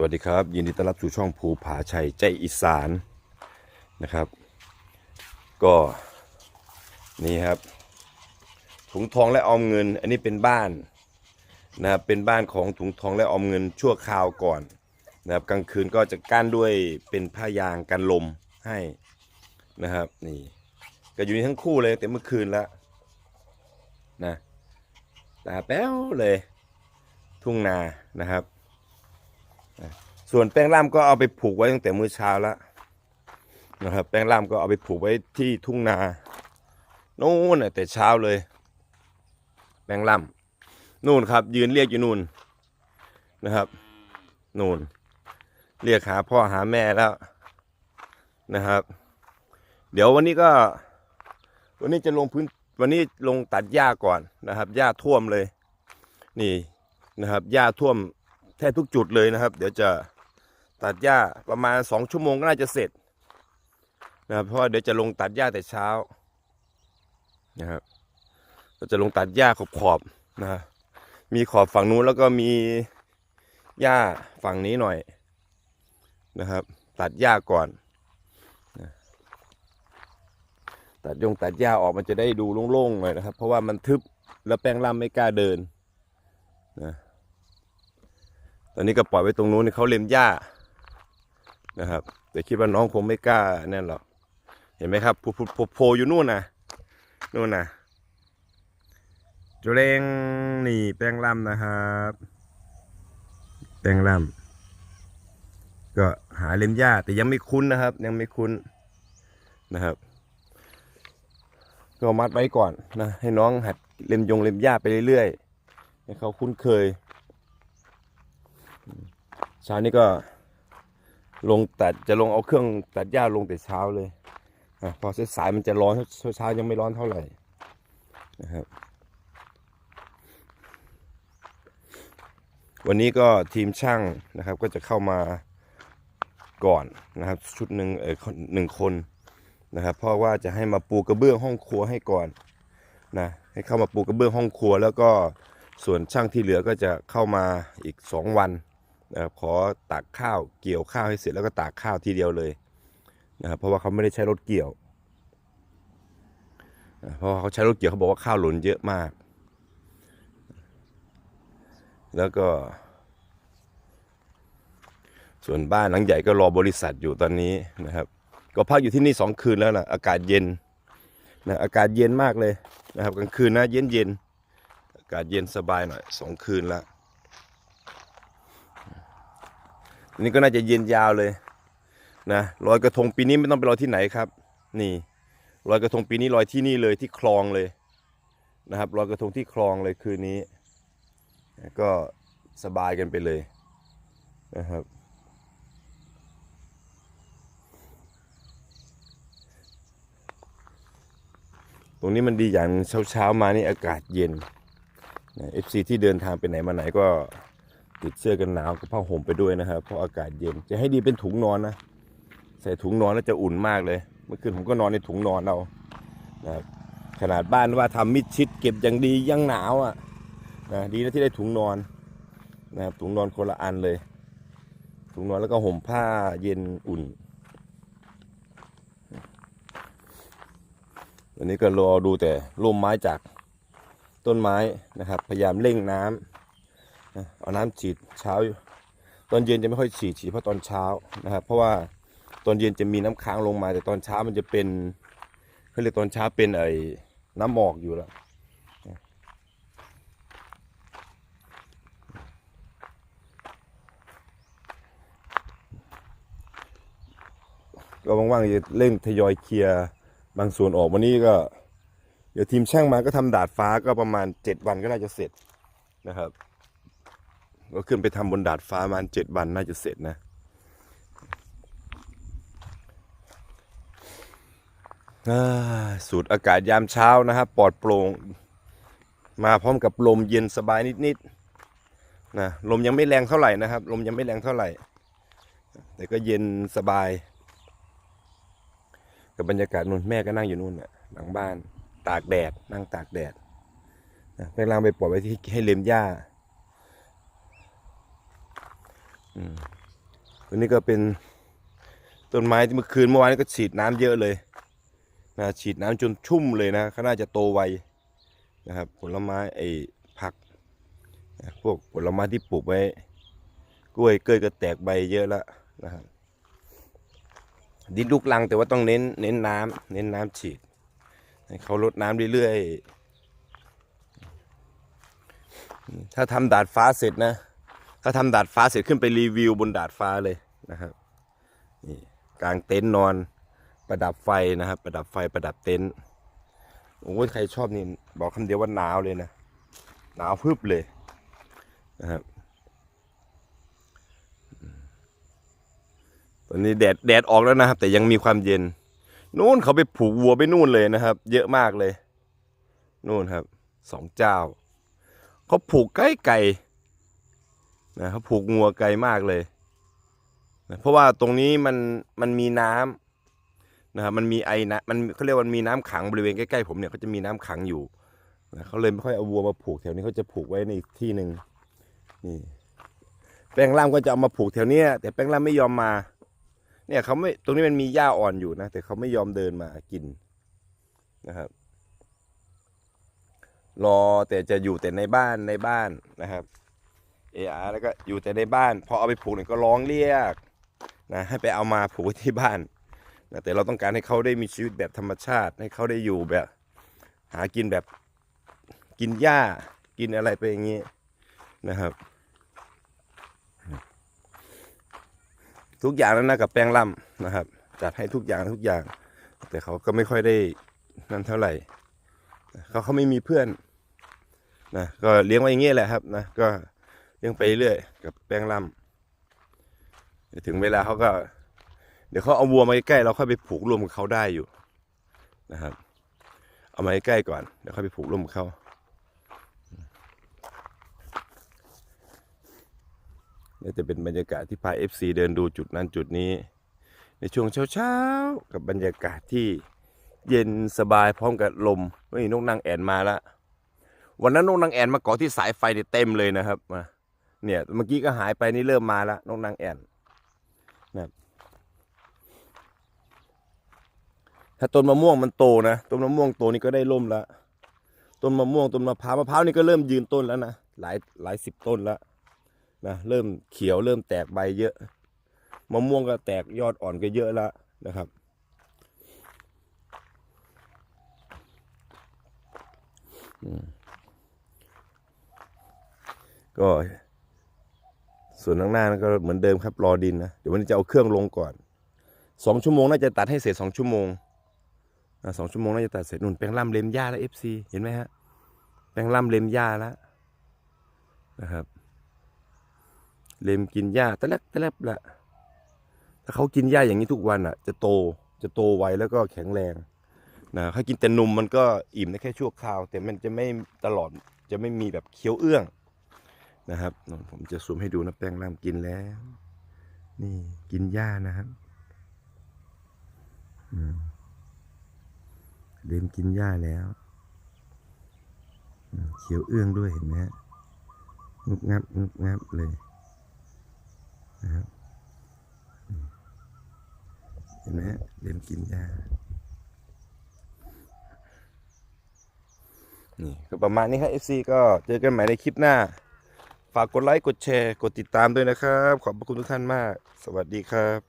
สวัสดีครับ ยินดีต้อนรับสู่ช่องภูผาชัยใจอีสานนะครับ ก็นี่ครับถุงทองและออมเงิน อันนี้เป็นบ้านนะครับเป็นบ้านของถุงทองและออมเงินชั่วคราวก่อนนะครับกลางคืนก็จะกั้นด้วยเป็นผ้ายางกันลมให้นะครับนี่ก็อยู่นี่ทั้งคู่เลยแต่เมื่อคืนแล้วนะตาแป้วเลยทุ่งนานะครับ ส่วนแป้งล่ามก็เอาไปผูกไว้ตั้งแต่มื้อเช้าแล้วนะครับ แป้งล่ามก็เอาไปผูกไว้ที่ทุ่งนาโน่นแต่เช้าเลย แป้งล่ามนู่นครับ ยืนเรียกอยู่นู่นนะครับ นู่น เรียกหาพ่อหาแม่แล้วนะครับ เดี๋ยววันนี้ก็ วันนี้จะลงพื้นวันนี้ลงตัดหญ้าก่อนนะครับหญ้าท่วมเลย นี่นะครับหญ้าท่วม แทบทุกจุดเลยนะครับ เดี๋ยวจะตัดหญ้าประมาณสองชั่วโมงก็น่าจะเสร็จนะครับเพราะเดี๋ยวจะลงตัดหญ้าแต่เช้านะครับก็จะลงตัดหญ้าขอบขอบๆนะมีขอบฝั่งนู้นแล้วก็มีหญ้าฝั่งนี้หน่อยนะครับ ตัดหญ้าก่อนนะตัดยงตัดหญ้าออกมันจะได้ดูโล่งๆหน่อยนะครับ เพราะว่ามันทึบแล้วแป้งล่ำไม่กล้าเดินนะ อนนี้ก็ปล่อยไว้ตรงนู้นเขาเล็มหญ้านะครับ แต่คิดว่าน้องคงไม่กล้าแน่นหรอกเห็นไหมครับโผล่โผล่อยู่นู่นนะนู่นนะจุเรงนี่แป้งล่ำนะครับแป้งล่ำก็หาเล็มหญ้าแต่ยังไม่คุ้นนะครับ ยังไม่คุ้นนะครับ ก็มัดไว้ก่อนนะให้น้องหัดเล็มยงเล็มหญ้าไปเรื่อยๆให้เขาคุ้นเคย เช้านี้ก็ลงตัดจะลงเอาเครื่องตัดหญ้าลงแต่เช้าเลยอพอสายมันจะร้อนเช้าเช้ายังไม่ร้อนเท่าไหร่นะครับ วันนี้ก็ทีมช่างนะครับก็จะเข้ามาก่อนนะครับชุดหนึ่งเออหนึ่งคนนะครับเพราะว่าจะให้มาปูกระเบื้องห้องครัวให้ก่อนนะให้เข้ามาปูกระเบื้องห้องครัว แล้วก็ส่วนช่างที่เหลือก็จะเข้ามาอีกสองวัน นะครับขอตากข้าวเกี่ยวข้าวให้เสร็จแล้วก็ตากข้าวทีเดียวเลยนะครับเพราะว่าเขาไม่ได้ใช้รถเกี่ยวนะเพราะเขาใช้รถเกี่ยวเขาบอกว่าข้าวหล่นเยอะมาก แล้วก็ ส่วนบ้านหลังใหญ่ก็รอบริษัทอยู่ตอนนี้นะครับ ก็พักอยู่ที่นี่สองคืนแล้วนะอากาศเย็นนะอากาศเย็นมากเลยนะครับกลางคืนนะเย็นเย็นอากาศเย็นสบายหน่อยสองคืนแล้ว อันนี้ก็น่าจะเย็นยาวเลยนะลอยกระทงปีนี้ไม่ต้องไปลอยที่ไหนครับ นี่ลอยกระทงปีนี้ลอยที่นี่เลยที่คลองเลยนะครับลอยกระทงที่คลองเลยคืนนี้ ก็สบายกันไปเลยนะครับ ตรงนี้มันดีอย่างเช้าเช้าๆมานี่อากาศเย็นเอฟซีที่เดินทางไปไหนมาไหนก็ ติดเสื้อกันหนาวกับผ้าห่มไปด้วยนะครับเพราะอากาศเย็นจะให้ดีเป็นถุงนอนนะใส่ถุงนอนแล้วจะอุ่นมากเลย เมื่อคืนผมก็นอนในถุงนอนเรานะครับขนาดบ้านว่าทำมิดชิดเก็บอย่างดียังหนาวอะนะดีนะที่ได้ถุงนอนนะครับถุงนอนคนละอันเลย ถุงนอนแล้วก็ห่มผ้าเย็นอุ่นวันนี้ก็รอดูแต่ร่มไม้จากต้นไม้นะครับ พยายามเร่งน้ำนะ เอาน้ำฉีดเช้า ตอนเย็นจะไม่ค่อยฉีดฉีดเพราะตอนเช้านะครับ เพราะว่าตอนเย็นจะมีน้ำค้างลงมา แต่ตอนเช้ามันจะเป็นเขาเรียกตอนเช้าเป็นไอ้น้ำหมอกอยู่แล้วก็ว่างๆจะเร่งทยอยเคลียร์บางส่วนออกวันนี้ก็ เดี๋ยวทีมช่างมาก็ทำดาดฟ้าก็ประมาณเจ็ดวันก็น่าจะเสร็จนะครับ ก็ขึ้นไปทำบนดาดฟ้าประมาณเจ็ดวันน่าจะเสร็จนะ สูดอากาศยามเช้านะครับ ปลอดโปร่ง มาพร้อมกับลมเย็นสบายนิดๆนะลมยังไม่แรงเท่าไหร่นะครับ ลมยังไม่แรงเท่าไหร่ แต่ก็เย็นสบาย กับบรรยากาศนู่นแม่ก็นั่งอยู่นู่นน่ะหลังบ้าน ตากแดด นั่งตากแดดนะแม่ลางไปปล่อยไว้ที่ให้เล็มหญ้า อืม ตัวนี้ก็เป็นต้นไม้ที่เมื่อคืนเมื่อวานก็ฉีดน้ำเยอะเลยนะฉีดน้ำจนชุ่มเลยนะเขาน่าจะโตไวนะครับ ผลไม้ไอ้ผักพวกผลไม้ที่ปลูกไว้ กล้วยเกยก็แตกใบเยอะแล้วนะครับดินลูกลังแต่ว่าต้องเน้นเน้นน้ำเน้นน้ำฉีดให้เขาลดน้ำเรื่อยๆถ้าทำดาดฟ้าเสร็จนะ ถ้าทำดาดฟ้าเสร็จขึ้นไปรีวิวบนดาดฟ้าเลยนะครับนี่กลางเต็นท์นอนประดับไฟนะครับ ประดับไฟประดับเต็นท์โอ้ยใครชอบนี่บอกคำเดียวว่าหนาวเลยนะหนาวพึบเลยนะครับตอนนี้แดดแดดออกแล้วนะครับ แต่ยังมีความเย็น นู่นเขาไปผูกวัวไปนู่นเลยนะครับ เยอะมากเลย นู่นครับสองเจ้าเขาผูกใกล้ไก่ นะเขาผูกงัวไกลมากเลยนะเพราะว่าตรงนี้มันมันมีน้ำนะครับมันมีไอนะมันเขาเรียกว่ามีน้ำขังบริเวณใกล้ๆผมเนี่ยเขาจะมีน้ำขังอยู่นะเขาเลยไม่ค่อยเอาวัวมาผูกแถวนี้เขาจะผูกไว้ในอีกที่หนึ่งนี่แป้งล่ามก็จะเอามาผูกแถวเนี้ยแต่แป้งล่ามไม่ยอมมา เนี่ยเขาไม่ตรงนี้มันมีหญ้าอ่อนอยู่นะแต่เขาไม่ยอมเดินมากินนะครับรอแต่จะอยู่แต่ในบ้านในบ้านนะครับ เออาแล้วก็อยู่แต่ในบ้าน พอเอาไปผูกเนี่ยก็ร้องเรียกนะให้ไปเอามาผูกไว้ที่บ้านนะแต่เราต้องการให้เขาได้มีชีวิตแบบธรรมชาติ ให้เขาได้อยู่แบบ หากินแบบกินหญ้ากินอะไรไปอย่างนี้นะครับ ทุกอย่างนั้นนะกับแป้งล่ำนะครับ จัดให้ทุกอย่างทุกอย่าง แต่เขาก็ไม่ค่อยได้นั่นเท่าไหร่เขาเขาไม่มีเพื่อนนะก็เลี้ยงไว้อย่างเงี้ยแหละครับนะก็ เลี้ยงไปเรื่อยกับแป้งล่ำเดี๋ยวถึงเวลาเขาก็ เดี๋ยวเขาเอาวัวมาใกล้เราค่อยไปผูกร่วมกับเขาได้อยู่นะครับ เอามาใกล้ก่อนเดี๋ยวค่อยไปผูกร่วมกับเขานี่จะเป็นบรรยากาศที่พา FC เดินดูจุดนั้นจุดนี้ ในช่วงเช้าๆ กับบรรยากาศที่เย็นสบายพร้อมกับลมนี่นกนางแอ่นมาล้ววันนั้นนกนางแอ่นมาเกาะที่สายไฟเต็มเลยนะครับมา เนี่ยเมื่อกี้ก็หายไปนี่เริ่มมาแล้วนกนางแอ่นนะถ้าต้นมะม่วงมันโตนะต้นมะม่วงโตนี่ก็ได้ร่มแล้วต้นมะม่วงต้นมะพร้าวมะพร้าวนี่ก็เริ่มยืนต้นแล้วนะหลายหลายสิบต้นแล้วนะเริ่มเขียวเริ่มแตกใบเยอะมะม่วงก็แตกยอดอ่อนก็เยอะแล้วนะครับ ก็ ส่วนข้างหน้านั่นก็เหมือนเดิมครับรอดินนะเดี๋ยววันนี้จะเอาเครื่องลงก่อนสองชั่วโมงน่าจะตัดให้เสร็จสองชั่วโมงสองชั่วโมงน่าจะตัดเสร็จนุ่นแปลงล่ำเลมหญ้าแล้วเอฟซีเห็นไหมฮะแปลงล่ำเลมหญ้าแล้วนะครับ เลมกินหญ้าตะเล็บตะเล็บละถ้าเขากินหญ้าอย่างนี้ทุกวันอะ จะโตจะโตไวแล้วก็แข็งแรงนะถ้ากินแต่นมมันก็อิ่มได้แค่ชั่วคราว แต่มันจะไม่ตลอดจะไม่มีแบบเคี้ยวเอื้อง นะครับผมจะซูมให้ดูนะแป้งล่ามกินแล้ว นี่กินหญ้านะครับอืมเลมกินหญ้าแล้วเขียวเอื้องด้วยเห็นไหมฮะงุบงับงุบงับเลยนะครับเห็นไหมฮะเล่นกินยานี่ก็ประมาณนี้ครับ FC ก็เจอกันใหม่ในคลิปหน้า ฝากกดไลค์ กดแชร์ กดติดตามด้วยนะครับ ขอบพระคุณทุกท่านมาก สวัสดีครับ